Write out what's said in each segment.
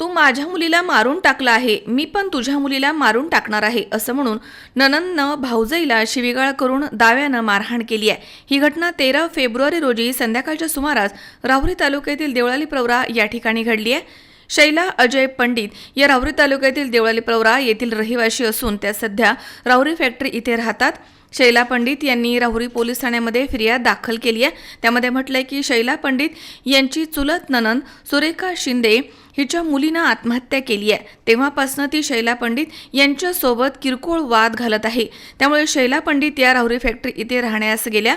तू माझ्या मुलीला मारून टाकला आहे. मी पण तुझ्या मुलीला मारून टाकणार आहे असं म्हणून ननंदनं भाऊजईला शिवीगाळ करून दाव्यानं मारहाण केली आहे. ही घटना तेरा फेब्रुवारी रोजी संध्याकाळच्या सुमारास राहुरी तालुक्यातील देवळाली प्रवरा या ठिकाणी घडली आहे. शैला अजय पंडित या राहुरी तालुक्यातील देवळाली प्रवरा येथील रहिवाशी असून त्या सध्या राहुरी फॅक्टरी इथे राहतात. शैला पंडित यांनी राहुरी पोलीस ठाण्यामध्ये फिर्याद दाखल केली आहे. त्यामध्ये म्हटलंय की शैला पंडित यांची चुलत ननन सुरेखा शिंदे हिच्या मुलीनं आत्महत्या केली आहे. तेव्हापासनं ती शैला पंडित यांच्यासोबत किरकोळ वाद घालत आहे. त्यामुळे शैला पंडित या राहुरी फॅक्टरी इथे राहण्यास गेल्या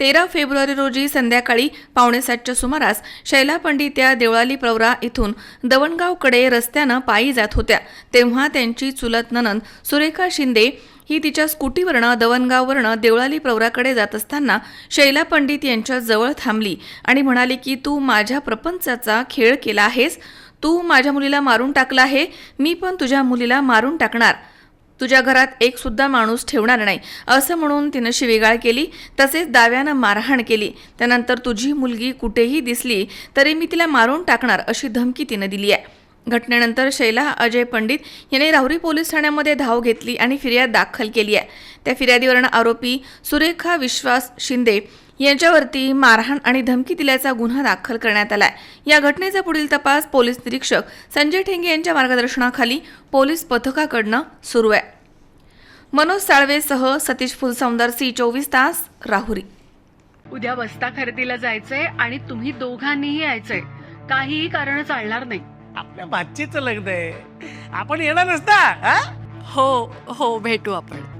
तेरा फेब्रुवारी रोजी संध्याकाळी पावणेसातच्या सुमारास शैला पंडित या देवळाली प्रवरा इथून दवणगावकडे रस्त्यानं पायी जात होत्या. तेव्हा त्यांची चुलत ननंद सुरेखा शिंदे ही तिच्या स्कूटीवरनं दवणगाववरनं देवळाली प्रवराकडे जात असताना शैला पंडित यांच्या जवळ थांबली आणि म्हणाली की तू माझ्या प्रपंचाचा खेळ केला आहेस. तू माझ्या मुलीला मारून टाकला आहे. मी पण तुझ्या मुलीला मारून टाकणार. तुझ्या घरात एक सुद्धा माणूस ठेवणार नाही. असं म्हणून तिनं शिवीगाळ केली तसेच दाव्यानं मारहाण केली. त्यानंतर तुझी मुलगी कुठेही दिसली तरी मी तिला मारून टाकणार अशी धमकी तिनं दिली आहे. घटनेनंतर शैला अजय पंडित याने राहुरी पोलीस ठाण्यामध्ये धाव घेतली आणि फिर्याद दाखल केली आहे. त्या फिर्यादीवरून आरोपी सुरेखा विश्वास शिंदे यांच्यावरती मारहाण आणि धमकी दिल्याचा गुन्हा दाखल करण्यात आलाय. या घटनेचा पुढील तपास पोलीस निरीक्षक संजय ठेंगे यांच्या मार्गदर्शनाखाली पोलीस पथकाकडनं सुरू आहे. मनोज साळवेसह सतीश फुलसौंदर सी चोवीस तास राहुरी. उद्या बस्ता खरेदीला जायचंय आणि तुम्ही दोघांनीही यायचंय. काहीही कारण चालणार नाही. आपल्या भाचीचं लग्न आहे. आपण येणार नसता? हो हो भेटू आपण.